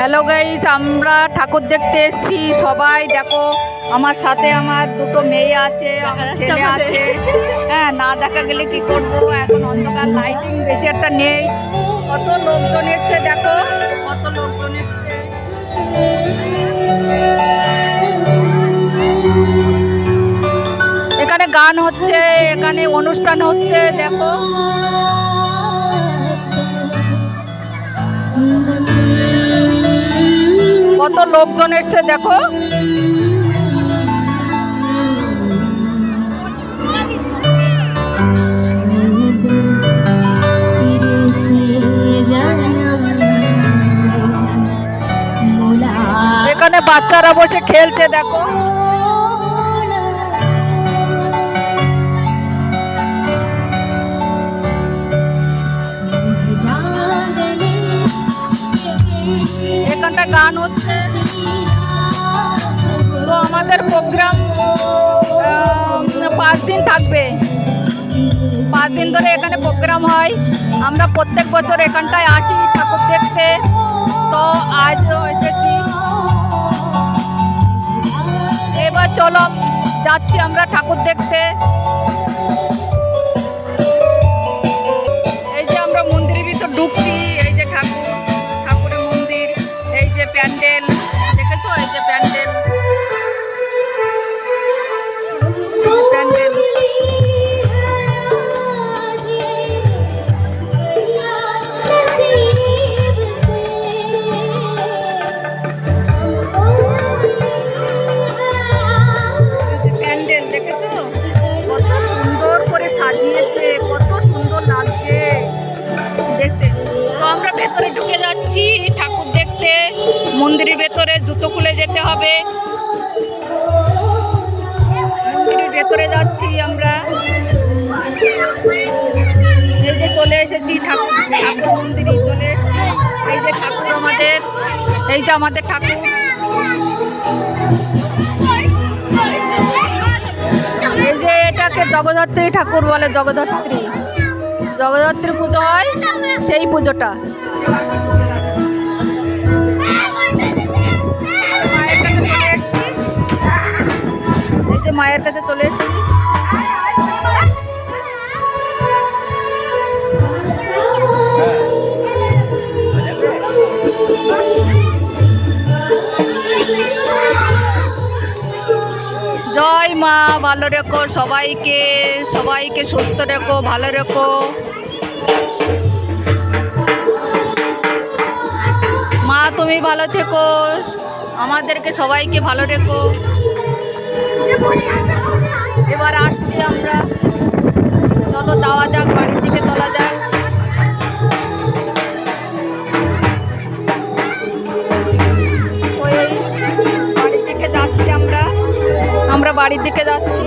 Hello guys আমরা ঠাকুর দেখতে এসছি। সবাই দেখো আমার সাথে আমার দুটো মেয়ে আছে আমার ছেলে আছে। হ্যাঁ না দেখা গেলে কি করব? এখন অন্ধকার লাইটিং বেশি একটা নেই। কত লোকজন এসছে দেখো কত লোকজন এসছে। এখানে গান হচ্ছে এখানে অনুষ্ঠান হচ্ছে দেখো। কত লোকজন এসছে দেখো। এখানে বাচ্চারা বসে খেলছে দেখো। এখানটা গান হচ্ছে। তো আমাদের প্রোগ্রাম পাঁচ দিন থাকবে। পাঁচ দিন ধরে এখানে প্রোগ্রাম হয়। আমরা প্রত্যেক বছর এখানটায় আসি ঠাকুর দেখতে তো আজও এসেছি। এবার চলো, যাচ্ছি আমরা ঠাকুর দেখতে মন্দিরের ভেতরে জুতো খুলে যেতে হবে। মন্দিরের ভেতরে যাচ্ছি আমরা। এই যে চলে এসেছি ঠাকুর ঠাকুর মন্দিরে চলে এসেছি। এই যে ঠাকুর আমাদের, এই যে আমাদের ঠাকুর। এই যে এটাকে জগদ্ধাত্রী ঠাকুর বলে, জগদ্ধাত্রী। জগদ্ধাত্রী পুজো হয় সেই পুজোটা। মায়ের কাছে চলে এসেছি। জয় মা, ভালো রেখো সবাইকে সবাইকে সুস্থ রেখো, ভালো রেখো। মা, তুমি ভালো থেকো, আমাদেরকে সবাইকে ভালো রেখো। এবার আসছি আমরা। চলো, যাওয়া যাক, বাড়ির দিকে চলা যাক। বাড়ির দিকে যাচ্ছি আমরা। আমরা বাড়ির দিকে যাচ্ছি।